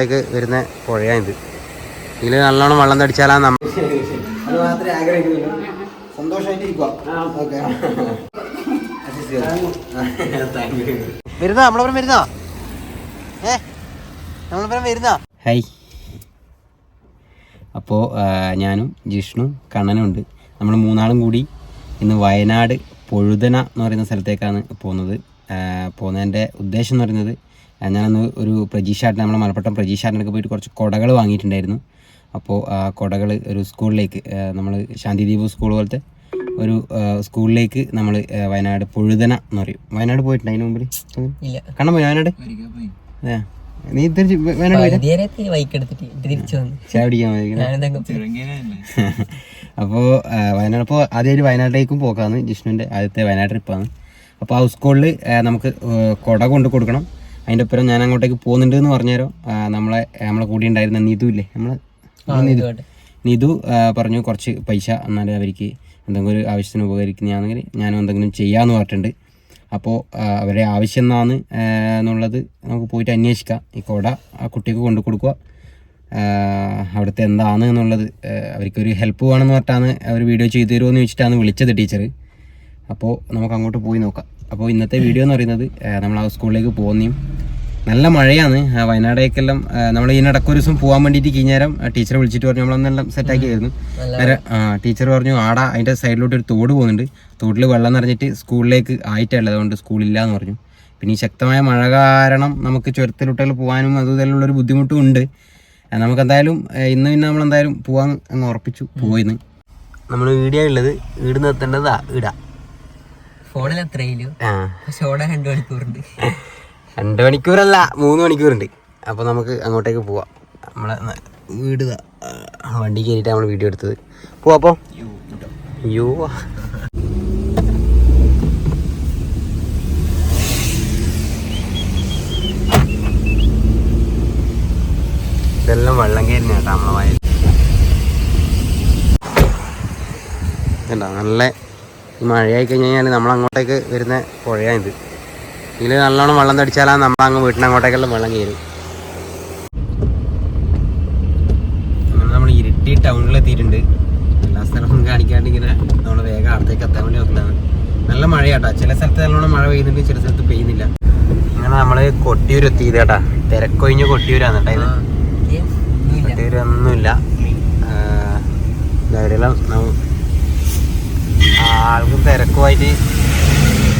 ക്ക് വരുന്ന ഇത് ഇതിൽ നല്ലോണം വെള്ളം തടിച്ചാലാ നമ്മ അത് മാത്രമേ ആഗ്രഹിക്കുന്നുള്ളൂ വരുന്ന? നമ്മളപ്പുറം വരുന്ന ഏ നമ്മളപ്പുറം വരുന്ന? ഹൈ. അപ്പോൾ ഞാനും ജിഷ്ണു കണ്ണനും ഉണ്ട് നമ്മൾ മൂന്നാളും കൂടി ഇന്ന് വയനാട് പൊഴുതന എന്ന് പറയുന്ന സ്ഥലത്തേക്കാണ് പോകുന്നത്. പോകുന്നതിന്റെ ഉദ്ദേശം എന്ന് പറയുന്നത് ഞാനന്ന് ഒരു പ്രജീഷാട്ടിന് നമ്മുടെ മലപ്പട്ടം പ്രജീഷാട്ടിനൊക്കെ പോയിട്ട് കുറച്ച് കുടകൾ വാങ്ങിയിട്ടുണ്ടായിരുന്നു. അപ്പോൾ ആ കുടകൾ ഒരു സ്കൂളിലേക്ക് നമ്മൾ ശാന്തിദ്വീപ് സ്കൂൾ പോലത്തെ ഒരു സ്കൂളിലേക്ക് നമ്മൾ വയനാട് പൊഴുതന എന്ന് പറയും. വയനാട് പോയിട്ടുണ്ട് അതിന് മുമ്പിൽ ഇല്ല. പോയി വയനാട്? നീ തിരിച്ച് വയനാട് ബൈക്ക് എടുത്തിട്ട് തിരിച്ചു വന്നു. ചായ പിടിക്കാൻ അപ്പോൾ വയനാട് ഇപ്പോൾ ആദ്യമായിട്ട് വയനാട്ടിലേക്കും പോക്കാന്ന് ജിഷ്ണുവിന്റെ ആദ്യത്തെ വയനാട് ട്രിപ്പാണ്. അപ്പോൾ ഹൗസ് കോളിൽ നമുക്ക് കുട കൊണ്ട് കൊടുക്കണം. അതിന്റെ ഒപ്പം ഞാൻ അങ്ങോട്ടേക്ക് പോകുന്നുണ്ട് എന്ന് പറഞ്ഞേരോ നമ്മളെ നമ്മളെ കൂടി ഉണ്ടായിരുന്ന നിതു ഇല്ലേ? നമ്മളെ നിതു നിതു പറഞ്ഞു കുറച്ച് പൈസ എന്നാലും അവർക്ക് എന്തെങ്കിലും ഒരു ആവശ്യത്തിന് ഉപകരിക്കുന്നതാണെങ്കിൽ ഞാനും എന്തെങ്കിലും ചെയ്യാമെന്ന് പറഞ്ഞിട്ടുണ്ട്. അപ്പോൾ അവരുടെ ആവശ്യം എന്നാണ് എന്നുള്ളത് നമുക്ക് പോയിട്ട് അന്വേഷിക്കാം. ഈ കുട ആ കുട്ടിക്ക് കൊണ്ടു കൊടുക്കുക. അവിടുത്തെ എന്താണ് എന്നുള്ളത് അവർക്കൊരു ഹെൽപ്പ് വേണമെന്ന് പറഞ്ഞിട്ടാണ് അവർ വീഡിയോ ചെയ്തു തരുമോ എന്ന് ചോദിച്ചിട്ടാണ് വിളിച്ചത് ടീച്ചർ അപ്പോൾ നമുക്ക് അങ്ങോട്ട് പോയി നോക്കാം. അപ്പോൾ ഇന്നത്തെ വീഡിയോ എന്ന് പറയുന്നത് നമ്മൾ ആ സ്കൂളിലേക്ക് പോകുന്നതും നല്ല മഴയാണ്. വയനാടേക്കെല്ലാം നമ്മൾ ഇതിനിടയ്ക്ക് ഒരു ദിവസം പോകാൻ വേണ്ടിയിട്ട് കഴിഞ്ഞേരം ടീച്ചറെ വിളിച്ചിട്ട് പറഞ്ഞു നമ്മളൊന്നെല്ലാം സെറ്റാക്കിയായിരുന്നു ടീച്ചർ പറഞ്ഞു ആടാ അതിന്റെ സൈഡിലോട്ട് ഒരു തോട് പോകുന്നുണ്ട്. തോട്ടിൽ വെള്ളം നിറഞ്ഞിട്ട് സ്കൂളിലേക്ക് ആയിട്ടല്ല അതുകൊണ്ട് സ്കൂളില്ല എന്ന് പറഞ്ഞു. പിന്നെ ഈ ശക്തമായ മഴ കാരണം നമുക്ക് ചുരത്തിലോട്ടുകൾ പോകാനും അതുപോലെയുള്ളൊരു ബുദ്ധിമുട്ടും ഉണ്ട്. നമുക്ക് എന്തായാലും ഇന്ന് പിന്നെ നമ്മൾ എന്തായാലും പോവാൻ അങ്ങ് ഉറപ്പിച്ചു പോയിന്ന്. നമ്മൾ വീഡിയോ ഉള്ളത് വീട് നിർത്തേണ്ടതാ ഇടാ. ഫോണിൽ എത്രയില്ലോ പക്ഷെ ഓടാൻ രണ്ടു മണിക്കൂറുണ്ട്. രണ്ട് മണിക്കൂറല്ല മൂന്ന് മണിക്കൂറുണ്ട്. അപ്പോൾ നമുക്ക് അങ്ങോട്ടേക്ക് പോവാം. നമ്മളെ വീട് ആ, വണ്ടി കയറിയിട്ട് നമ്മൾ വീഡിയോ എടുത്തത്. പോവാ അപ്പോൾ അയ്യോ ഇതെല്ലാം വെള്ളം കയറിഞ്ഞ കേട്ടോ നമ്മളെ വയൽ. ഇതുണ്ടോ? നല്ല ഈ മഴയായി കഴിഞ്ഞ് കഴിഞ്ഞാൽ നമ്മളങ്ങോട്ടേക്ക് വരുന്ന പുഴയാണിത്. ഇതിൽ നല്ലോണം വെള്ളം തടിച്ചാലാ നമ്മൾ അങ്ങ് വീട്ടിന് അങ്ങോട്ടേക്കെല്ലാം വെള്ളം കയറും നമ്മൾ ഇരിട്ടി ടൗണിലെത്തിയിട്ടുണ്ട്. എല്ലാ സ്ഥലവും കാണിക്കാണ്ട് ഇങ്ങനെ നമ്മൾ വേഗം അടുത്തേക്ക് എത്താൻ വേണ്ടി നോക്കുന്നതാണ്. നല്ല മഴയാട്ടോ. ചില സ്ഥലത്ത് നല്ലോണം മഴ പെയ്യുന്നുണ്ട് ചില സ്ഥലത്ത് പെയ്യുന്നില്ല. അങ്ങനെ നമ്മൾ കൊട്ടിയൂർ എത്തിയത് കേട്ടാ തിരക്കൊഴിഞ്ഞ് കൊട്ടിയൂരാണ് കേട്ടോ ഇത്. അവരെല്ലാം നം- ആൾക്കും തിരക്കുമായിട്ട്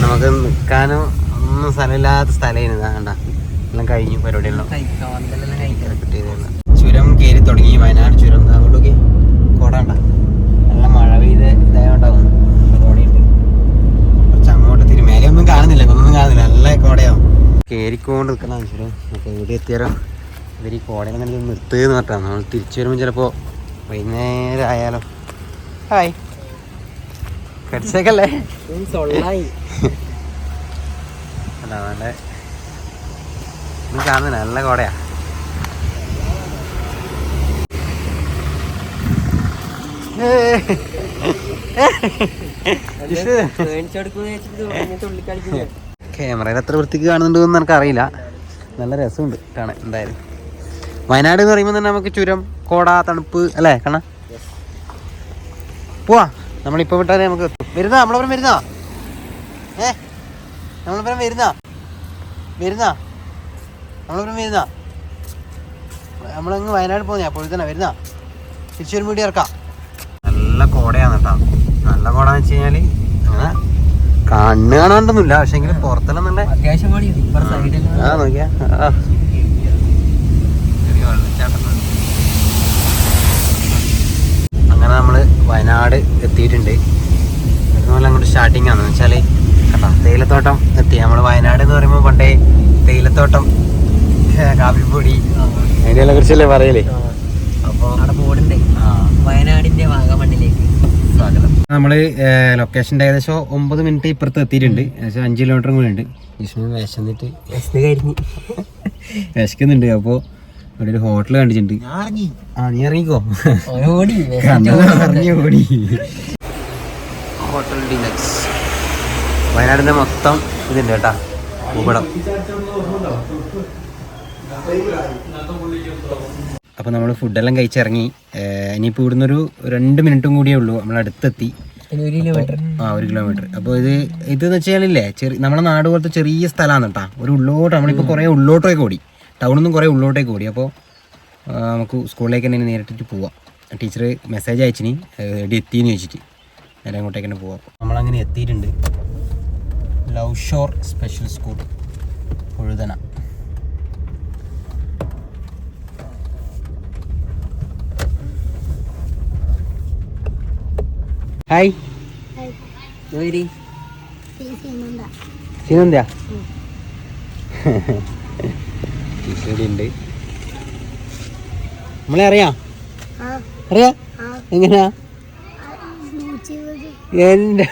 നമുക്ക് നിൽക്കാനും ഒന്നും സ്ഥലമില്ലാത്ത സ്ഥലമായിരുന്നു. കണ്ട എല്ലാം കഴിഞ്ഞു പരിപാടിയെല്ലാം ചുരം കയറി തുടങ്ങി വയനാട് ചുരം. അതുകൊണ്ടൊക്കെ കോടാണ്ട നല്ല മഴ പെയ്ത് ഇതായോണ്ടാവും. കുറച്ച് അങ്ങോട്ട് തിരി ഒന്നും കാണുന്നില്ല ഒന്നും കാണുന്നില്ല. നല്ല കോടയാവും. കയറിക്കൊണ്ട് നിൽക്കണം ചുരം. എവിടെ എത്തിയാലോ ഇവർ ഈ കോടയിൽ നല്ല നിർത്തുകയെന്ന് പറഞ്ഞാൽ നമ്മൾ തിരിച്ചു വരുമ്പോൾ ചിലപ്പോൾ വൈകുന്നേരം ആയാലോ ഹായ് കടിച്ചേക്കല്ലേ അല്ല നല്ല കാണുന്നില്ല നല്ല കോടയാ. ക്യാമറയിൽ എത്ര വൃത്തിക്ക് കാണുന്നുണ്ടോ എന്ന് എനിക്കറിയില്ല. നല്ല രസമുണ്ട്. കാണാൻ എന്തായാലും. വയനാട് എന്ന് പറയുമ്പോൾ തന്നെ നമുക്ക് ചുരം കോട തണുപ്പ് അല്ലേ കണ്ണ? പോവാ. നമ്മളിപ്പോൾ വിട്ടാലേ നമുക്ക് വരുന്ന? നമ്മളപ്പുറം വരുന്ന? ഏ? നമ്മളപ്പുറം വരുന്ന? വരുന്ന? നമ്മളപ്പുറം വരുന്ന? നമ്മളങ്ങ് വയനാട് പോന്നെ അപ്പോൾ തന്നെ വരുന്ന? തിരിച്ചു വരുമ്പോൾ ഇറക്കാം. നല്ല കോടയാണ് കേട്ടോ. നല്ല കോട എന്ന് വെച്ച് കഴിഞ്ഞാൽ അങ്ങനെ കണ്ണ് കാണാണ്ടൊന്നുമില്ല പക്ഷെ എങ്കിലും പുറത്തെല്ലാം നല്ല അത്യാവശ്യം നോക്കിയാ ആ. ചെറിയ വെള്ളച്ചാട്ടം ഉണ്ട്. അങ്ങനെ നമ്മൾ വയനാട് എത്തിയിട്ടുണ്ട്. അതുപോലെ അങ്ങോട്ട് സ്റ്റാർട്ടിംഗ് ആണെന്ന് വെച്ചാൽ കേട്ടോ തേയിലത്തോട്ടം എത്തി. നമ്മൾ വയനാട് എന്ന് പറയുമ്പോൾ പണ്ടേ തേയിലത്തോട്ടം കാപ്പിപ്പൊടി അതിനെല്ലാം കുറിച്ചല്ലേ പറയലേ? അപ്പോൾ അവിടെ ബോർഡുണ്ട്. വയനാടിന്റെ വാഗമണ്ണിലേക്ക് സ്വാഗതം. നമ്മൾ ലൊക്കേഷന്റെ ഏകദേശം ഒമ്പത് മിനിറ്റ് ഇപ്പുറത്ത് എത്തിയിട്ടുണ്ട്. ഏകദേശം അഞ്ച് കിലോമീറ്ററും കൂടി ഉണ്ട്. വിഷ്ണു വിശന്നിട്ട് വിശന്ന് കരിഞ്ഞ് വിശക്കുന്നുണ്ട്. അപ്പോൾ ഇവിടെ ഒരു ഹോട്ടൽ കണ്ടിട്ടുണ്ട്. ആ നീ ഇറങ്ങിക്കോ. ഓടി. കണ്ണൻ ഇറങ്ങി ഓടി. ഹോട്ടൽ ഡിലക്സ് വയനാടിന്റെ മൊത്തം ഇതുണ്ട് കേട്ടാ ഭൂപടം. അപ്പോൾ നമ്മൾ ഫുഡെല്ലാം കഴിച്ചിറങ്ങി. ഇനിയിപ്പോ ഇനിയിപ്പോൾ ഇവിടുന്ന് ഒരു രണ്ട് മിനിറ്റും കൂടിയേ ഉള്ളൂ. നമ്മൾ അടുത്തെത്തി. ആ ഒരു കിലോമീറ്റർ അപ്പൊ ഇത് ഇതെന്ന് വെച്ചാലില്ലേ ചെറിയ നമ്മുടെ നാട് പോലത്തെ ചെറിയ സ്ഥലമാണ് കേട്ടോ. ഒരു ഉള്ളോട്ട് നമ്മളിപ്പോൾ കുറേ ഉള്ളോട്ടൊക്കെ ഓടി. ടൗണിൽ കുറേ ഉള്ളോട്ടേക്ക് ഓടി. അപ്പോൾ നമുക്ക് സ്കൂളിലേക്ക് തന്നെ നേരിട്ടിട്ട് പോവാം. ടീച്ചർ മെസ്സേജ് അയച്ചിനി. എവിടെ എത്തിയെന്ന് ചോദിച്ചിട്ട്. നേരെ അങ്ങോട്ടേക്ക് തന്നെ പോവാം നമ്മളങ്ങനെ എത്തിയിട്ടുണ്ട്. ലവ് ഷോർ സ്പെഷ്യൽ സ്കൂൾ പുഴുതന. ഹായ് വരി ടീച്ചർ ഉണ്ട് നമ്മളെ അറിയാം? അറിയാ? എങ്ങനെയാ എന്റെ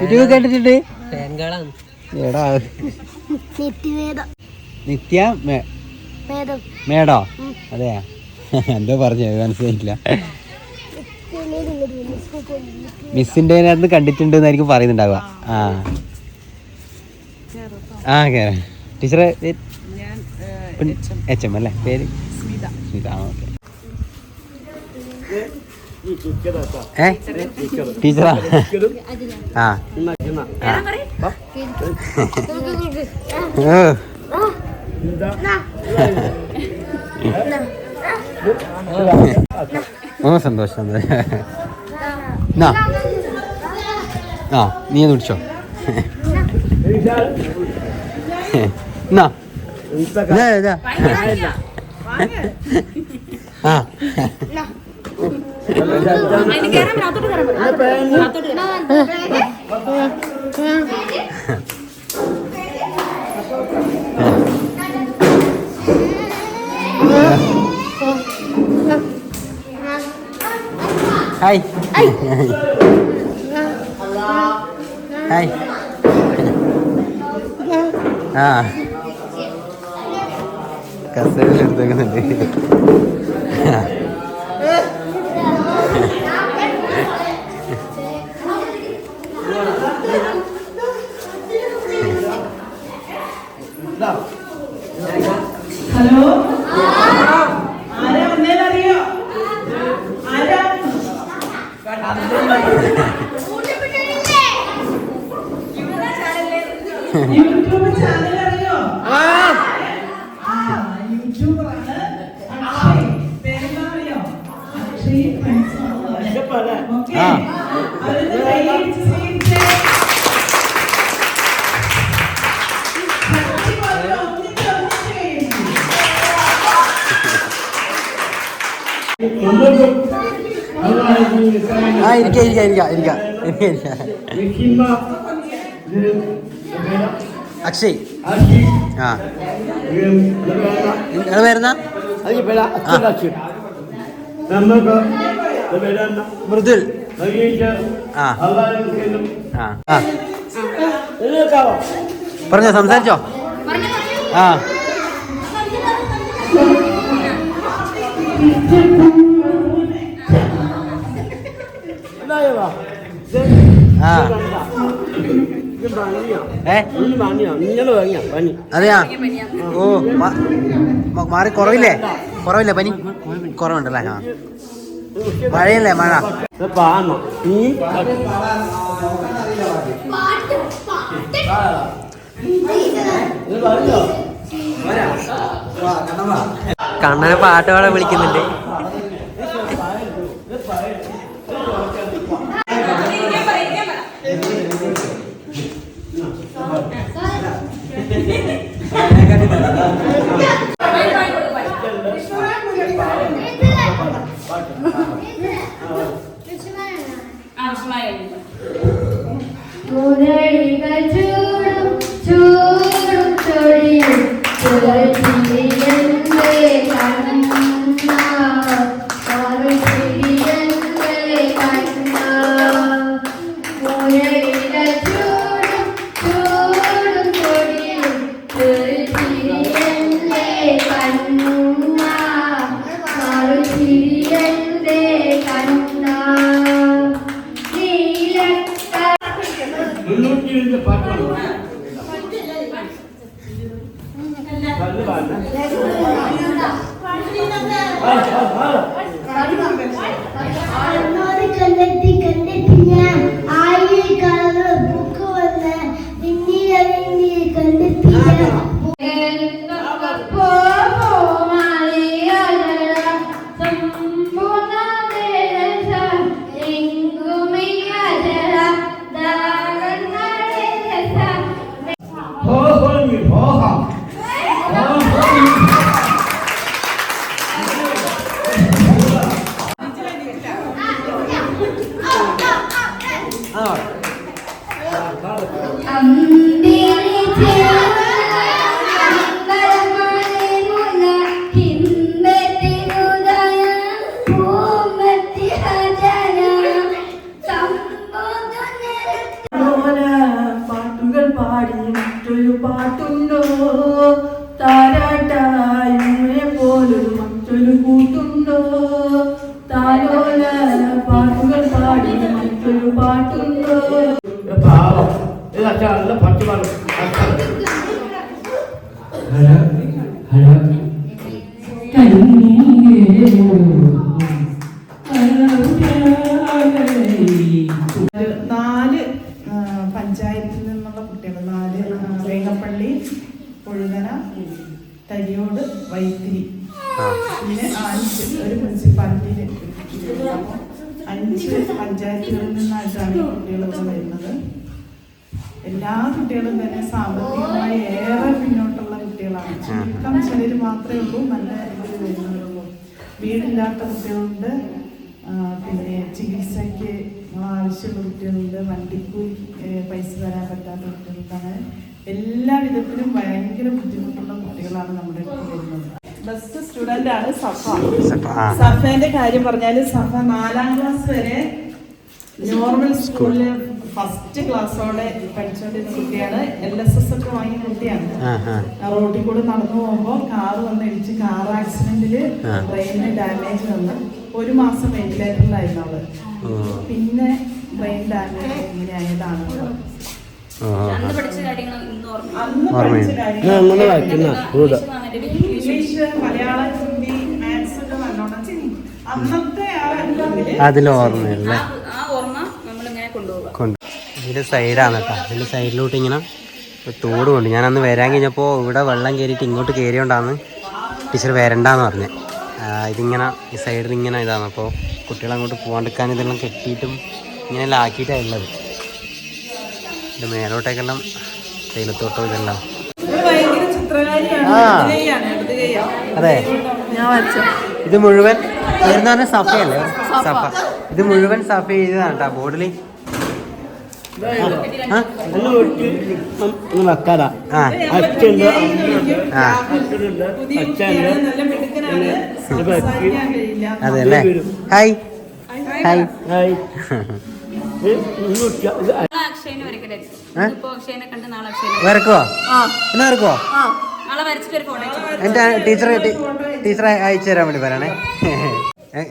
യൂട്യൂബ് കണ്ടിട്ടുണ്ട്? എടാ നിത്യവേദം. നിത്യ മേടോ? അതെ എന്തോ പറഞ്ഞു മനസ്സിലായിട്ടില്ല. മിസ്സിന്റെ അതിനകത്ത് കണ്ടിട്ടുണ്ട് എന്നായിരിക്കും പറയുന്നുണ്ടാവുക. ആ. ആ കേരള ടീച്ചറെ എച്ച് എം അല്ലേ? പേര്? സ്മിത. ആ ഓക്കെ. ഏ? ടീച്ചറാ ആ. ആ. ഓ. ഓ സന്തോഷം സന്തോഷം. നാ. ആ നീ ഒന്ന് വിളിച്ചോ എന്നാ ഇതാ, ഇതാ. ആ ഹായ് ഹായ് ആ ഇരിക്കാം ഇരിക്കാം അക്ഷയ്. ആ. നിങ്ങൾ വരുന്ന മൃദുൽ. ആ. ആ. പറഞ്ഞോ സംസാരിച്ചോ? ആ ആ ഏ അതെയാ? ഓ മാറി കുറവില്ലേ? കുറവില്ലേ പനി? കുറവുണ്ടല്ലേ ആ. മഴയല്ലേ മഴ? കണ്ണനെ പാട്ട് പാടാൻ വിളിക്കുന്നുണ്ട്. vida. ഞാൻ. വീടില്ലാത്ത കുട്ടികളുണ്ട്. പിന്നെ ചികിത്സയ്ക്ക് ആവശ്യമുള്ള കുട്ടികളുണ്ട്. വണ്ടിക്കൂലി പൈസ തരാൻ പറ്റാത്ത കുട്ടികൾക്ക് അങ്ങനെ എല്ലാ വിധത്തിലും ഭയങ്കര ബുദ്ധിമുട്ടുള്ള കുട്ടികളാണ് നമ്മുടെ വരുന്നത്. ബെസ്റ്റ് സ്റ്റുഡന്റ് ആണ് സഫ. സഫേന്റെ സഫേന്റെ കാര്യം പറഞ്ഞാൽ സഫ നാലാം ക്ലാസ് വരെ നോർമൽ സ്കൂളിൽ ഫസ്റ്റ് ക്ലാസ്സോടെ പഠിച്ചുകൊണ്ടിരുന്ന കുട്ടിയാണ്. എൽ എസ് എസ് ഒക്കെ വാങ്ങിയ കുട്ടിയാണ്. റോഡിൽ കൂടെ നടന്നു പോകുമ്പോൾ കാറ് വന്ന് ഇടിച്ച് കാർ ആക്സിഡന്റിൽ ബ്രെയിന് ഡാമേജ് വന്ന് ഒരു മാസം വെന്റിലേറ്ററിലായിരുന്നു അവൾ. പിന്നെ ബ്രെയിൻ ഡാമേജ് ഇങ്ങനെയായതാണ് അന്ന് പഠിച്ച കാര്യങ്ങൾ ഇംഗ്ലീഷ് മലയാളം ഹിന്ദി മാത്സ് ഒക്കെ നല്ലോണം അന്നത്തെ അതിൽ ഓർമ്മയല്ലേ. ആ ഇതിന്റെ സൈഡാണ് കേട്ടോ. ഇതിന്റെ സൈഡിലോട്ട് ഇങ്ങനെ തോടുമുണ്ട് ഞാൻ അന്ന് വരാൻ കഴിഞ്ഞപ്പോൾ ഇവിടെ വെള്ളം കയറിയിട്ട് ഇങ്ങോട്ട് കയറിയോണ്ടാന്ന് ടീച്ചർ വരണ്ടാന്ന് പറഞ്ഞത് ഇതിങ്ങനെ ഈ സൈഡിൽ ഇങ്ങനെ ഇതാണ്. അപ്പോൾ കുട്ടികൾ അങ്ങോട്ട് പോകാണ്ടിരിക്കാൻ ഇതെല്ലാം കെട്ടിയിട്ടും ഇങ്ങനെ ലാക്കിയിട്ടാണ് ഉള്ളത്. ഇതിന്റെ മേലോട്ടേക്കെല്ലാം തേയിലത്തോട്ടം ഇതെല്ലാം. ആ. അതെ. ഇത് മുഴുവൻ പേരെന്ന് പറഞ്ഞാൽ സഫയല്ലേ? സഫ. ഇത് മുഴുവൻ സഫ ചെയ്തതാണ് കേട്ടോ. ബോർഡിൽ ഒന്ന് വെക്കാതാ ആ. അച്ഛന്റെ ആ അച്ഛന്റെ അതെ അല്ലേ ഹായ് ഹായ് ഹായ് വരക്കോ എന്നാ വരക്കോ എന്റെ എന്റെ ടീച്ചറെ അയച്ചു തരാൻ വേണ്ടി പറയണേ.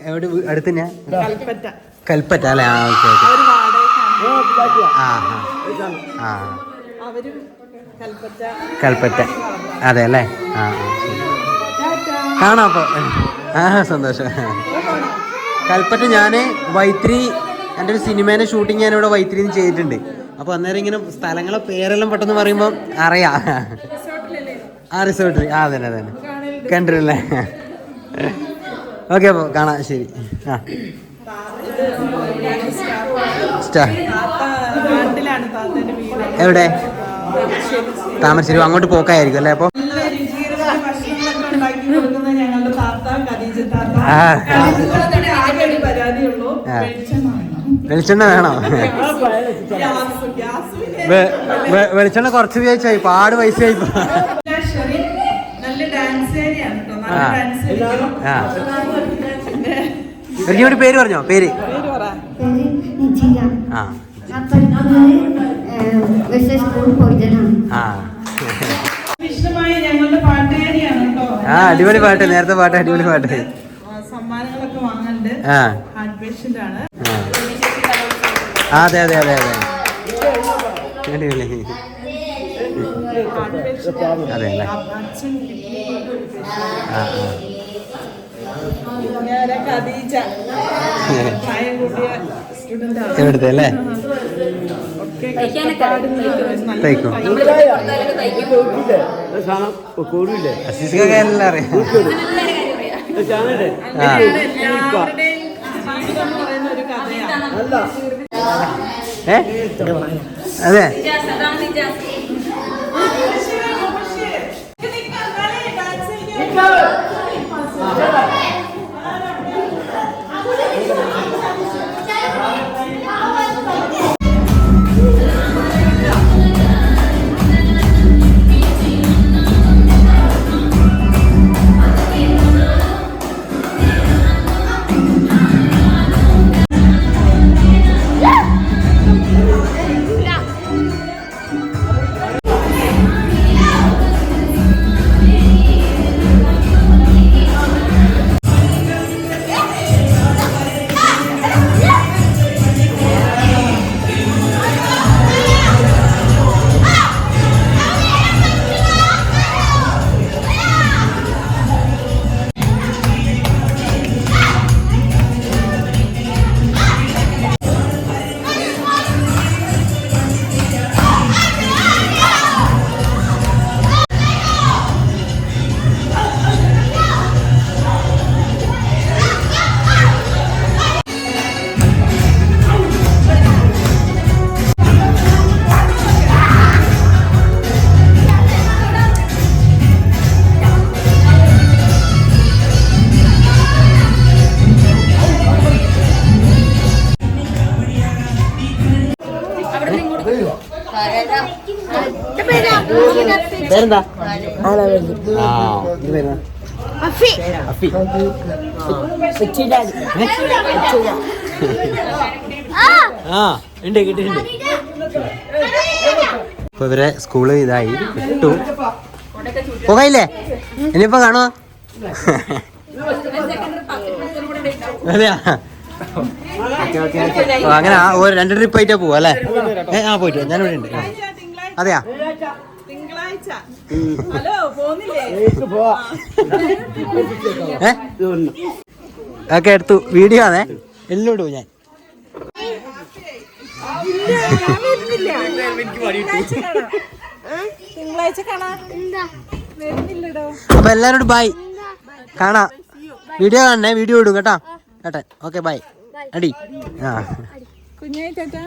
എവിടെ അടുത്ത് ഞാൻ? കൽപ്പറ്റ. അല്ലേ? ആ ഓക്കെ ഓക്കെ. ആ കൽപ്പറ്റ. അതെ അല്ലേ? ആ. കാണാം അപ്പോൾ ആ സന്തോഷം. കൽപ്പറ്റ ഞാൻ വൈത്രി എന്റെ ഒരു സിനിമേന്റെ ഷൂട്ടിങ് ഞാൻ ഇവിടെ വൈത്തിരിന്ന് ചെയ്തിട്ടുണ്ട്. അപ്പോൾ അന്നേരം ഇങ്ങനെ സ്ഥലങ്ങളെ പേരെല്ലാം പെട്ടെന്ന് പറയുമ്പോൾ അറിയാം. ആ റിസോർട്ടിൽ ആ അതന്നെ അതന്നെ. കണ്ടില്ലേ ഓക്കെ അപ്പോൾ കാണാം. ശരി. ആ. എവിടെ? താമരശ്ശേരി. അങ്ങോട്ട് പോക്കായിരിക്കും അല്ലേ ആ. വെളിച്ചെണ്ണ വേണം? വെളിച്ചെണ്ണ കുറച്ച് ഉപയോഗിച്ചായി. പാട് പൈസ ആയി ഒരു പേര് പറഞ്ഞോ? നല്ല ആ. അടിപൊളി പാട്ട് നേരത്തെ പാട്ട് അടിപൊളി പാട്ട്. സമ്മാനങ്ങളൊക്കെ അതെ അതെ അതെ അതെ. അടിപൊളി. അതെ അല്ലേ. ആ ആ. ഇവിടുത്തെ അല്ലേ? തയ്ക്കും. അസീസ്ക്കൊക്കെ എല്ലാം അറിയാം. ആ. എല്ലാവരുടെയും പേരെന്താ ആ ഇത് അഫി ആ ഉണ്ട്. കിട്ടിയിട്ടുണ്ട് ഇപ്പൊ ഇവരെ സ്കൂൾ ഇതായി ഇട്ടു. പോകായില്ലേ ഇനിയിപ്പോ കാണോ അതെയാ? അങ്ങനെ ആ, രണ്ട് ട്രിപ്പ് ആയിട്ടാ പോവാ അല്ലേ? ആ പോയിട്ട് ഞാൻ ഇവിടെ ഉണ്ട് അതെയാ? ഓക്കെ എടുത്തു. വീഡിയോ ആണേ. എല്ലാം ഇടും ഞാൻ? കാണാം. അപ്പൊ എല്ലാരോടും ബൈ കാണാ. വീഡിയോ കാണണേ. വീഡിയോ ഇടും കേട്ടാ. കേട്ടെ? ഓക്കെ ബൈ അടി. ആ. കുഞ്ഞായി ചേട്ടാ.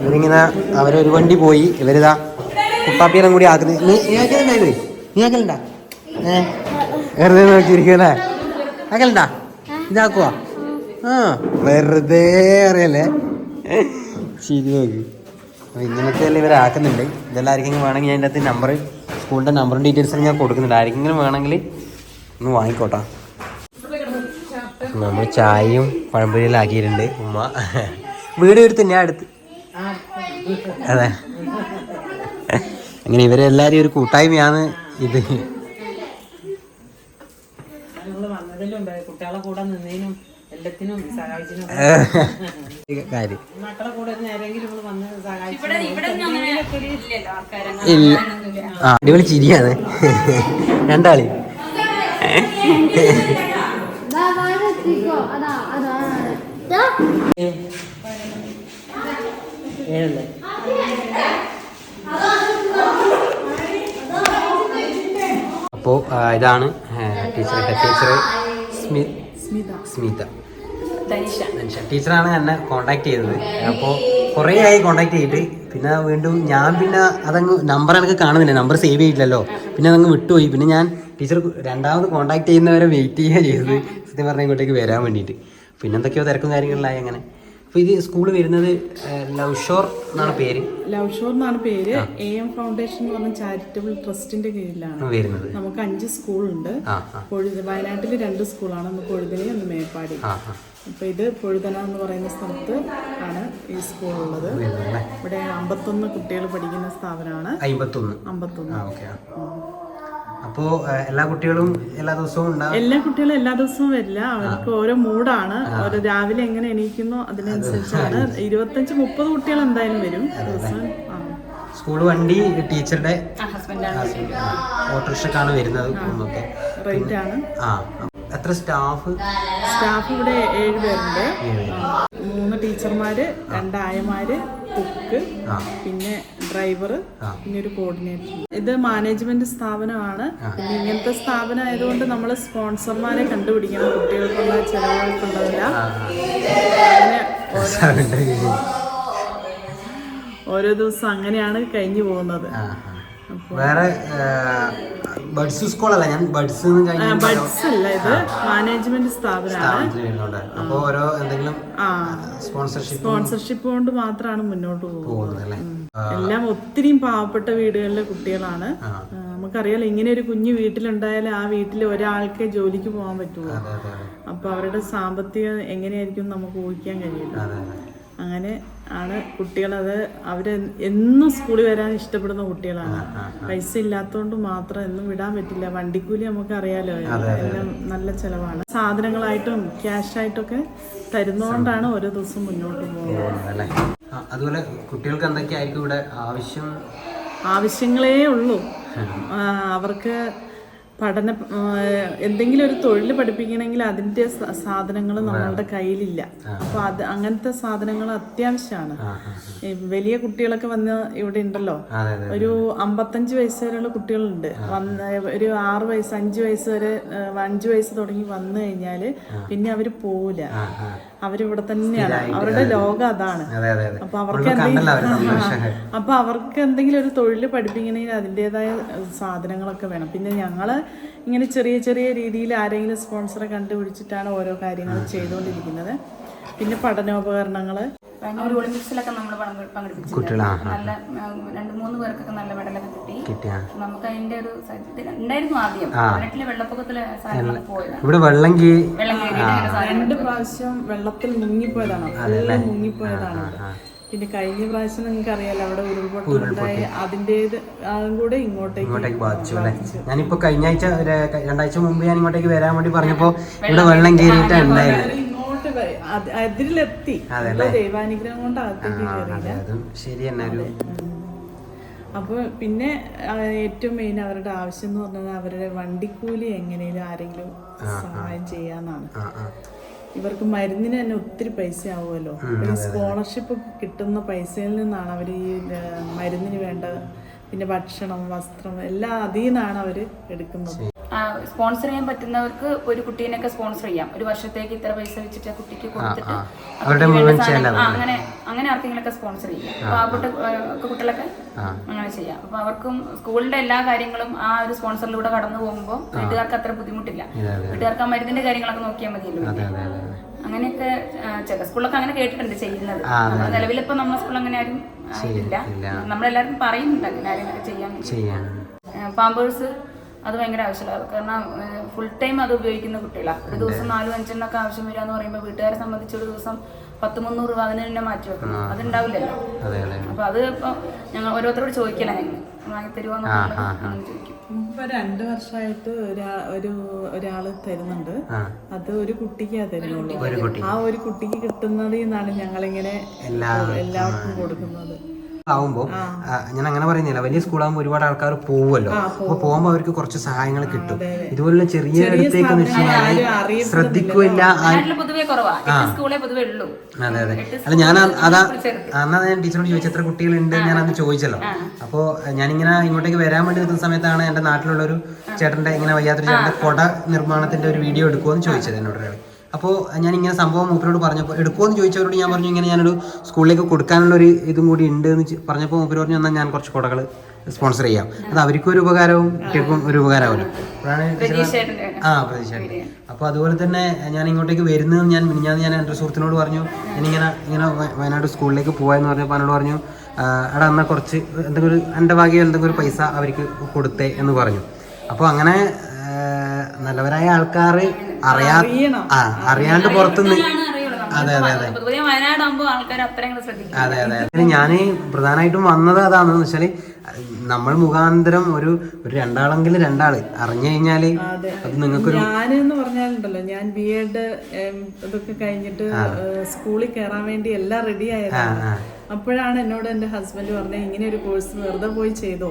ഇവരിങ്ങനെ അവരൊരു വണ്ടി പോയി ഇവരിതാ കുപ്പാപ്പിയെല്ലാം കൂടി ആക്കുന്നത് നീ നീ ആക്കലുണ്ടാ ഇവർ നീ ആക്കലുണ്ടാ? ഏ? വെറുതെ നോക്കിയിരിക്കല്ലേ ആക്കലുണ്ടാ? ഇതാക്കുവാ? ആ വെറുതെ അറിയല്ലേ? ശരി നോക്കി. അപ്പൊ ഇങ്ങനത്തെ അല്ലേ ഇവർ ആക്കുന്നുണ്ട്. ഇതെല്ലാം ആർക്കെങ്കിലും വേണമെങ്കിൽ അതിന്റെ അകത്ത് നമ്പർ സ്കൂളിന്റെ നമ്പറും ഡീറ്റെയിൽസും ഞാൻ കൊടുക്കുന്നുണ്ട്. ആർക്കെങ്കിലും വേണമെങ്കിൽ ഒന്ന് വാങ്ങിക്കോട്ടാ. നമ്മൾ ചായയും പഴംപൊരിയെല്ലാം ആക്കിയിട്ടുണ്ട്. ഉമ്മ. വീട് എടുത്ത് ഞാൻ അടുത്ത്. അതെ. അങ്ങനെ ഇവരെല്ലാരും ഒരു കൂട്ടായ്മയാണ് ഇത്. കാര്യം. ഇല്ല. ആ അടിപൊളി ചിരിയാണ്. രണ്ടാളി. അപ്പോൾ ഇതാണ് ടീച്ചർ ടീച്ചർ സ്മി സ്മിത. ടീച്ചറാണ് എന്നെ കോണ്ടാക്ട് ചെയ്തത്. അപ്പോ കുറേ ആയി കോണ്ടാക്ട് ചെയ്തിട്ട്. പിന്നെ വീണ്ടും ഞാൻ പിന്നെ അതങ്ങ് നമ്പർ എനിക്ക് കാണുന്നില്ല. നമ്പർ സേവ് ചെയ്തില്ലല്ലോ പിന്നെ അതങ്ങ് വിട്ടുപോയി. പിന്നെ ഞാൻ ടീച്ചർ രണ്ടാമത് കോണ്ടാക്ട് ചെയ്യുന്നവരെ വെയിറ്റ് ചെയ്യുക ചെയ്തത്. സത്യം പറഞ്ഞ ഇങ്ങോട്ടേക്ക് വരാൻ വേണ്ടിയിട്ട്. പിന്നെ എന്തൊക്കെയോ തിരക്കും കാര്യങ്ങളിലായി അങ്ങനെ. അപ്പോൾ ഇത് സ്കൂൾ വരുന്നത് ലവ് ഷോർ എന്നാണ് പേര്. ലവ് ഷോർ എന്നാണ് പേര്. എ എം ഫൗണ്ടേഷൻ എന്ന് പറഞ്ഞ ചാരിറ്റബിൾ ട്രസ്റ്റിന്റെ കീഴിലാണ്. വരുന്നത്. നമുക്ക് അഞ്ച് സ്കൂളുണ്ട് വയനാട്ടിൽ രണ്ട് സ്കൂളാണ് ഒന്ന് കൊഴുതനെ ഒന്ന് മേപ്പാടി. അപ്പൊ ഇത് പൊഴുതന എന്ന് പറയുന്ന സ്ഥലത്ത് ആണ് ഈ സ്കൂൾ ഉള്ളത്. ഇവിടെ അമ്പത്തൊന്ന് കുട്ടികൾ പഠിക്കുന്ന സ്ഥാപനമാണ്. അമ്പത്തൊന്ന്. അമ്പത്തൊന്ന് ഓക്കെ അപ്പോൾ എല്ലാ കുട്ടികളും എല്ലാ ദിവസവും ഉണ്ടാവും എല്ലാ കുട്ടികളും എല്ലാ ദിവസവും വരില്ല. അവർക്ക് ഓരോ മൂഡാണ്. ഓരോ രാവിലെ എങ്ങനെ എണീക്കുന്നോ അതിനനുസരിച്ചാണ്. ഇരുപത്തഞ്ച് മുപ്പത് കുട്ടികൾ എന്തായാലും വരും. ദിവസം. സ്കൂൾ വണ്ടി ടീച്ചറുടെ ഓട്ടോറിക്ഷക്കാണ് വരുന്നത് ആ. എത്ര സ്റ്റാഫ്? സ്റ്റാഫ് ഇവിടെ ഏഴ് പേരുണ്ട്. മൂന്ന് ടീച്ചർമാര് രണ്ട് ആയമാര് കുക്ക്. പിന്നെ ഡ്രൈവർ പിന്നെ ഒരു കോർഡിനേറ്റർ. ഇത് മാനേജ്മെന്റ് സ്ഥാപനമാണ്. ഇങ്ങനത്തെ സ്ഥാപനം ആയതുകൊണ്ട് നമ്മൾ സ്പോൺസർമാരെ കണ്ടുപിടിക്കണം. കുട്ടികൾക്കുള്ള ചെലവുകൾക്കുള്ളതെല്ലാം. ഓരോ ദിവസം അങ്ങനെയാണ് കഴിഞ്ഞു പോകുന്നത്. വേറെ ബഡ്സ് സ്കൂളല്ല ഞാൻ ബഡ്സ് അല്ല ഇത് മാനേജ്മെന്റ് സ്ഥാപനമാണ്. അപ്പോൾ ഓരോ എന്തെങ്കിലും സ്പോൺസർഷിപ്പ് സ്പോൺസർഷിപ്പ് കൊണ്ട് മാത്രമാണ് മുന്നോട്ട് പോകുന്നത്. എല്ലാം ഒത്തിരി പാവപ്പെട്ട വീടുകളിലെ കുട്ടികളാണ്. നമുക്കറിയാലോ ഇങ്ങനെ ഒരു കുഞ്ഞു വീട്ടിലുണ്ടായാൽ ആ വീട്ടിൽ ഒരാൾക്ക് ജോലിക്ക് പോകാൻ പറ്റുള്ളൂ. അപ്പൊ അവരുടെ സാമ്പത്തികം എങ്ങനെയായിരിക്കും നമുക്ക് ഊഹിക്കാൻ കഴിയില്ല. അങ്ങനെ ആണ് കുട്ടികളത് അവർ എന്നും സ്കൂളിൽ വരാൻ ഇഷ്ടപ്പെടുന്ന കുട്ടികളാണ്. പൈസ ഇല്ലാത്തതുകൊണ്ട് മാത്രം എന്നും വിടാൻ പറ്റില്ല. വണ്ടിക്കൂലി നമുക്ക് അറിയാലോ എല്ലാം നല്ല ചിലവാണ്. സാധനങ്ങളായിട്ടും ക്യാഷ് ആയിട്ടൊക്കെ തരുന്നതുകൊണ്ടാണ് ഓരോ ദിവസം മുന്നോട്ട് പോകുന്നത് അതുപോലെ കുട്ടികൾക്ക് എന്തൊക്കെയായിരിക്കും ഇവിടെ ആവശ്യം? ആവശ്യങ്ങളേ ഉള്ളൂ. അവർക്ക് പഠന എന്തെങ്കിലും ഒരു തൊഴിൽ പഠിപ്പിക്കണമെങ്കിൽ അതിന്റെ സാധനങ്ങൾ നമ്മളുടെ കയ്യിലില്ല. അപ്പോൾ അത് അങ്ങനത്തെ സാധനങ്ങൾ അത്യാവശ്യമാണ്. വലിയ കുട്ടികളൊക്കെ വന്ന് ഇവിടെ ഉണ്ടല്ലോ. ഒരു അമ്പത്തഞ്ച് വയസ്സ് വരെയുള്ള കുട്ടികളുണ്ട്. വന്ന് ഒരു ആറ് വയസ്സ് അഞ്ച് വയസ്സ് വരെ അഞ്ച് വയസ്സ് തുടങ്ങി വന്നു കഴിഞ്ഞാൽ പിന്നെ അവർ പോവില്ല. അവരിവിടെ തന്നെയാണ്. അവരുടെ ലോകം അതാണ്. അതെ അതെ അതെ. അപ്പൊ അവർക്ക് അപ്പൊ അവർക്ക് എന്തെങ്കിലും ഒരു തൊഴിൽ പഠിപ്പിക്കണമെങ്കിൽ അതിന്റെതായ സാധനങ്ങളൊക്കെ വേണം. പിന്നെ ഞങ്ങൾ ഇങ്ങനെ ചെറിയ ചെറിയ രീതിയിൽ ആരെങ്കിലും സ്പോൺസറെ കണ്ടുപിടിച്ചിട്ടാണ് ഓരോ കാര്യങ്ങളും ചെയ്തുകൊണ്ടിരിക്കുന്നത്. പിന്നെ ഒരു ഒളിമ്പിക്സിലൊക്കെ നമ്മൾ പങ്കെടുപ്പിച്ചു നല്ല രണ്ട് മൂന്ന് പേർക്കൊക്കെ നല്ല മെഡലൊക്കെ കിട്ടി. കിട്ടിയ? നമുക്ക് അതിന്റെ ഒരു ഉണ്ടായിരുന്നു ആദ്യം. വെള്ളപ്പൊക്കത്തിലെ ഇവിടെ വെള്ളം രണ്ട് പ്രാവശ്യം വെള്ളത്തിൽ മുങ്ങിപ്പോയതാണ്. നല്ല മുങ്ങിപ്പോയതാണ്. പിന്നെ കഴിഞ്ഞ പ്രാവശ്യം നിങ്ങൾക്ക് അറിയാലോ അവിടെ ഉരുൾപൊട്ടലുണ്ടായി അതിന്റെ അതും കൂടെ ഇങ്ങോട്ടേക്ക് ഇങ്ങോട്ടേക്ക് ബാധിച്ചു അല്ലേ? ഞാനിപ്പോ കഴിഞ്ഞ ആഴ്ച രണ്ടാഴ്ച മുമ്പ് ഞാൻ ഇങ്ങോട്ടേക്ക് വരാൻ വേണ്ടി പറഞ്ഞപ്പോ ഇവിടെ വെള്ളം കയറിയിട്ട് ഉണ്ടായിരുന്നു ഇങ്ങോട്ട് വ- അത് അതിലെത്തി. ദൈവാനുഗ്രഹം കൊണ്ട് അപ്പൊ അതും ശരി തന്നെ ഒരു അപ്പോൾ പിന്നെ ഏറ്റവും മെയിൻ അവരുടെ ആവശ്യം എന്ന് പറഞ്ഞത് അവരുടെ വണ്ടിക്കൂലി എങ്ങനെയും ആരെങ്കിലും സഹായം ചെയ്യാന്നാണ്. ഇവർക്ക് മരുന്നിന് തന്നെ ഒത്തിരി പൈസ ആവുമല്ലോ സ്കോളർഷിപ്പ് കിട്ടുന്ന പൈസയിൽ നിന്നാണ് അവർ ഈ മരുന്നിന് വേണ്ട പിന്നെ ഭക്ഷണം വസ്ത്രം എല്ലാം അതിൽ നിന്നാണ് അവർ എടുക്കുന്നത്. സ്പോൺസർ ചെയ്യാൻ പറ്റുന്നവർക്ക് ഒരു കുട്ടീനെയൊക്കെ സ്പോൺസർ ചെയ്യാം. ഒരു വർഷത്തേക്ക് ഇത്ര പൈസ വെച്ചിട്ട് ആ കുട്ടിക്ക് കൊടുത്തിട്ട് ആ ആ, അങ്ങനെ അങ്ങനെ ആർക്കെങ്കിലൊക്കെ സ്പോൺസർ ചെയ്യാം. ഏഹ്, ഒക്കെ കുട്ടികളൊക്കെ അങ്ങനെ ചെയ്യാം. അപ്പൊ അവർക്കും സ്കൂളിന്റെ എല്ലാ കാര്യങ്ങളും ആ ഒരു സ്പോൺസറിലൂടെ കടന്നു പോകുമ്പോൾ വീട്ടുകാർക്ക് അത്ര ബുദ്ധിമുട്ടില്ല. വീട്ടുകാർക്ക് ആ മരുന്നിന്റെ കാര്യങ്ങളൊക്കെ നോക്കിയാൽ മതിയല്ലോ അങ്ങനെയൊക്കെ ആ, ചില സ്കൂളൊക്കെ അങ്ങനെ കേട്ടിട്ടുണ്ട് ചെയ്യുന്നത്. നിലവിലിപ്പോ നമ്മുടെ സ്കൂൾ അങ്ങനെ ആരും ഇല്ല. നമ്മളെല്ലാരും പറയുന്നുണ്ട് അങ്ങനെ ആരെങ്കിലും. ചെയ്യാൻ പാമ്പേഴ്സ് അത് ഭയങ്കര ആവശ്യമുള്ള കാരണം ഫുൾ ടൈം അത് ഉപയോഗിക്കുന്ന കുട്ടികളാണ് ഒരു ദിവസം നാലും അഞ്ചെണ്ണൊക്കെ ആവശ്യം വരിക എന്ന് പറയുമ്പോൾ വീട്ടുകാരെ സംബന്ധിച്ച് ഒരു ദിവസം പത്ത് മുന്നൂറ് രൂപ അതിന് തന്നെ മാറ്റി വെക്കണം അതുണ്ടാവില്ലല്ലോ. അതെ അതെ. അപ്പൊ അത് ഇപ്പൊ ഞങ്ങൾ ഓരോരുത്തരോട് ചോദിക്കല ഞങ്ങൾ വാങ്ങി തരുമോ അങ്ങനെ ചോദിക്കും. ഇപ്പൊ രണ്ട് വർഷമായിട്ട് ഒരാ ഒരു ഒരാൾ തരുന്നുണ്ട്. അത് ഒരു കുട്ടിക്കാ തരുന്നുള്ളൂ. ആ ഒരു കുട്ടിക്ക് കിട്ടുന്നതിൽ നിന്നാണ് ഞങ്ങളിങ്ങനെ എല്ലാവർക്കും കൊടുക്കുന്നത്. ആവുമ്പോ ഞാൻ അങ്ങനെ പറയുന്നില്ല. വലിയ സ്കൂളാകുമ്പോൾ ഒരുപാട് ആൾക്കാർ പോവുമല്ലോ. അപ്പോൾ പോകുമ്പോൾ അവർക്ക് കുറച്ച് സഹായങ്ങൾ കിട്ടും. ഇതുപോലുള്ള ചെറിയ കഴിഞ്ഞാൽ ശ്രദ്ധിക്കില്ല നാട്ടിൽ കുറവാ. സ്കൂളേ പൊതുവെ ഉള്ളൂ. അതെ അതെ. അല്ല ഞാൻ അതാ അന്നാ ഞാൻ ടീച്ചറോട് ചോദിച്ചു എത്ര കുട്ടികളുണ്ട്? ഞാൻ അന്ന് ചോദിച്ചല്ലോ. അപ്പോൾ ഞാനിങ്ങനെ ഇങ്ങോട്ടേക്ക് വരാൻ വേണ്ടി നിൽക്കുന്ന സമയത്താണ് എന്റെ നാട്ടിലുള്ള ഒരു ചേട്ടന്റെ ഇങ്ങനെ വയ്യാത്തൊരു ചേട്ടന്റെ കൊട നിർമ്മാണത്തിന്റെ ഒരു വീഡിയോ എടുക്കുമോ എന്ന് ചോദിച്ചത് എന്നോട് ഒരാൾ അപ്പോൾ ഞാൻ ഇങ്ങനെ സംഭവം മൂപ്പരോട് പറഞ്ഞപ്പോൾ എടുക്കുമോ എന്ന് ചോദിച്ചവരോട് ഞാൻ പറഞ്ഞു ഇങ്ങനെ ഞാനൊരു സ്കൂളിലേക്ക് കൊടുക്കാനുള്ള ഒരു ഇതും കൂടി ഉണ്ട് എന്ന് പറഞ്ഞപ്പോൾ മൂപ്പര് പറഞ്ഞു എന്നാൽ ഞാൻ കുറച്ച് കുടകൾ സ്പോൺസർ ചെയ്യാം. അത് അവർക്കും ഒരു ഉപകാരവും കുട്ടികൾക്കും ഒരു ഉപകാരമാവുമല്ലോ ആ പ്രതീക്ഷ അപ്പോൾ അതുപോലെ തന്നെ ഞാൻ ഇങ്ങോട്ടേക്ക് വരുന്നത് ഞാൻ മിനിഞ്ഞാന്ന് ഞാൻ എന്റെ സുഹൃത്തിനോട് പറഞ്ഞു. ഞാനിങ്ങനെ ഇങ്ങനെ വയനാട് സ്കൂളിലേക്ക് പോകാമെന്ന് പറഞ്ഞപ്പോൾ എന്നോട് പറഞ്ഞു "ആ, എടാ എന്നാൽ കുറച്ച് എന്തെങ്കിലും ഒരു എന്റെ ഭാഗ്യം എന്തെങ്കിലും ഒരു പൈസ അവർക്ക് കൊടുത്തേ എന്ന് പറഞ്ഞു. അപ്പോൾ അങ്ങനെ നല്ലവരായ ആൾക്കാർ അറിയാ ആ അറിയാണ്ട് പുറത്തുനിന്ന് അതെ അതെ, അതെ, അതെ. അതെ അതെ. ഞാൻ പ്രധാനമായിട്ടും വന്നത് അതാണെന്ന് വെച്ചാൽ നമ്മൾ മുഖാന്തരം ഒരു ഒരു രണ്ടാളെങ്കിലും രണ്ടാൾ അറിഞ്ഞു കഴിഞ്ഞാൽ അത്. നിങ്ങൾക്കൊരു ഞാനെന്ന് പറഞ്ഞാലുണ്ടല്ലോ ഞാൻ ബി എഡ് ഇതൊക്കെ കഴിഞ്ഞിട്ട് സ്കൂളിൽ കയറാൻ വേണ്ടി എല്ലാം റെഡി ആയതാണ്. അപ്പോഴാണ് എന്നോട് എന്റെ ഹസ്ബൻഡ് പറഞ്ഞത് ഇങ്ങനെ ഒരു കോഴ്സ് വെറുതെ പോയി ചെയ്തോ.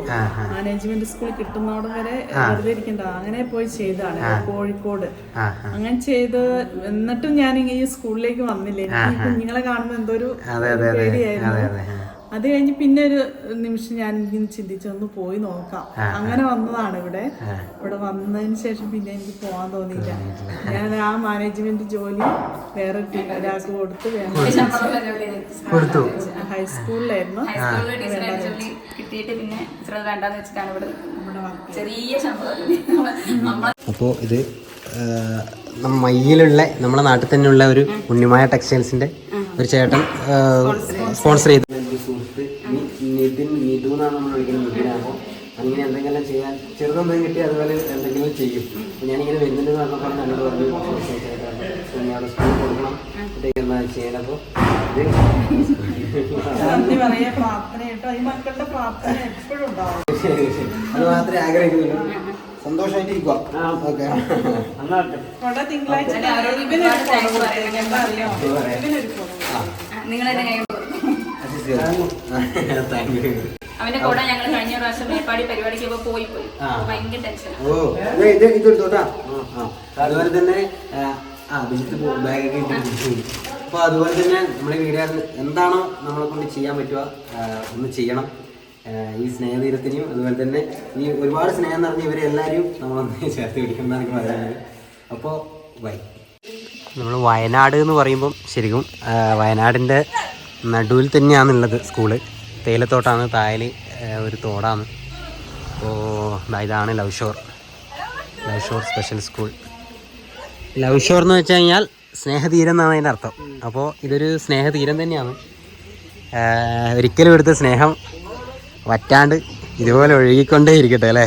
മാനേജ്മെന്റ് സ്കൂൾ കിട്ടുന്നോടം വരെ വെറുതെ ഇരിക്കണ്ട. അങ്ങനെ പോയി ചെയ്താണ് കോഴിക്കോട്. അങ്ങനെ ചെയ്ത് എന്നിട്ടും ഞാൻ ഇങ്ങനെ ഈ സ്കൂളിലേക്ക് വന്നില്ല. എനിക്ക് കുഞ്ഞുങ്ങളെ കാണുമ്പോൾ എന്തോ ഒരു പേടിയായിരുന്നു. അതെ കഴിഞ്ഞ് പിന്നെ ഒരു നിമിഷം ഞാൻ ഇങ്ങനെ ചിന്തിച്ചു ഒന്ന് പോയി നോക്കാം. അങ്ങനെ വന്നതാണ് ഇവിടെ. ഇവിടെ വന്നതിന് ശേഷം പിന്നെ എനിക്ക് പോകാൻ തോന്നിയില്ല. ഞാൻ ആ മാനേജ്മെന്റ് ജോലി വേറെ ഒരാൾക്ക് കൊടുത്ത് കൊടുത്തു. ഹൈസ്കൂളിലായിരുന്നു അപ്പോൾ ഇത് മയ്യിലുള്ള നമ്മുടെ നാട്ടിൽ തന്നെയുള്ള ഒരു ഉണ്ണിമായ ടെക്സ്റ്റൈൽസിന്റെ ഒരു ചേട്ടൻ സ്പോൺസർ ചെയ്തു സുഹൃത്ത് നിതിൻ നിതു എന്നാണ് നമ്മൾ വിളിക്കുന്നത് നിതിനാകുമ്പോൾ അങ്ങനെ എന്തെങ്കിലും ചെയ്യാൻ ചെറുതെന്തെങ്കിലും കിട്ടി അതുപോലെ എന്തെങ്കിലും ചെയ്യും ഞാനിങ്ങനെ വരുന്നുണ്ട് എന്ന് പറഞ്ഞപ്പോൾ എന്നോട് പറഞ്ഞു അവിടെ സ്കൂളിൽ കൊടുക്കണം കുട്ടിക്ക് എന്താ ചെയ്യാൻ അപ്പോൾ ഫോൺ നിങ്ങൾ അവന്റെ കൂടെ ഞങ്ങൾ കഴിഞ്ഞ പ്രാവശ്യം മേപ്പാടി പരിപാടിക്ക് പോയി പോയി. ഭയങ്കര ടെൻഷനാണ് ഓ. ഇത് ഇത് എടുത്തോട്ടാ അതുപോലെ തന്നെ ആ, ആ ബിജിത്ത് ബാഗൊക്കെ ഇട്ടിട്ട് അപ്പോൾ അതുപോലെ തന്നെ നമ്മുടെ വീടുകാരൻ എന്താണോ നമ്മളെ കൊണ്ട് ചെയ്യാൻ പറ്റുക ഒന്ന് ചെയ്യണം. ഈ സ്നേഹതീരത്തിനെയും അതുപോലെ തന്നെ ഈ ഒരുപാട് സ്നേഹം നിറഞ്ഞ ഇവരെ എല്ലാവരെയും നമ്മളൊന്ന് ചേർത്ത് പിടിക്കണം എനിക്ക് പറയാനുള്ളത് അപ്പോൾ ബൈ നമ്മൾ വയനാട് എന്ന് പറയുമ്പം ശരിക്കും വയനാടിന്റെ നടുവിൽ തന്നെയാണുള്ളത് സ്കൂൾ. തേയിലത്തോട്ടാണ് തായൽ ഒരു തോടാണ്. അപ്പോൾ ഇതാണ് love shore love shore special school. Love shore എന്ന് വെച്ച് കഴിഞ്ഞാൽ സ്നേഹതീരം എന്നാണ് അതിന്റെ അർത്ഥം. അപ്പോൾ ഇതൊരു സ്നേഹതീരം തന്നെയാണ്. ഒരിക്കലും എടുത്ത് സ്നേഹം വറ്റാണ്ട് ഇതുപോലെ ഒഴുകിക്കൊണ്ടേ ഇരിക്കട്ടെ അല്ലേ?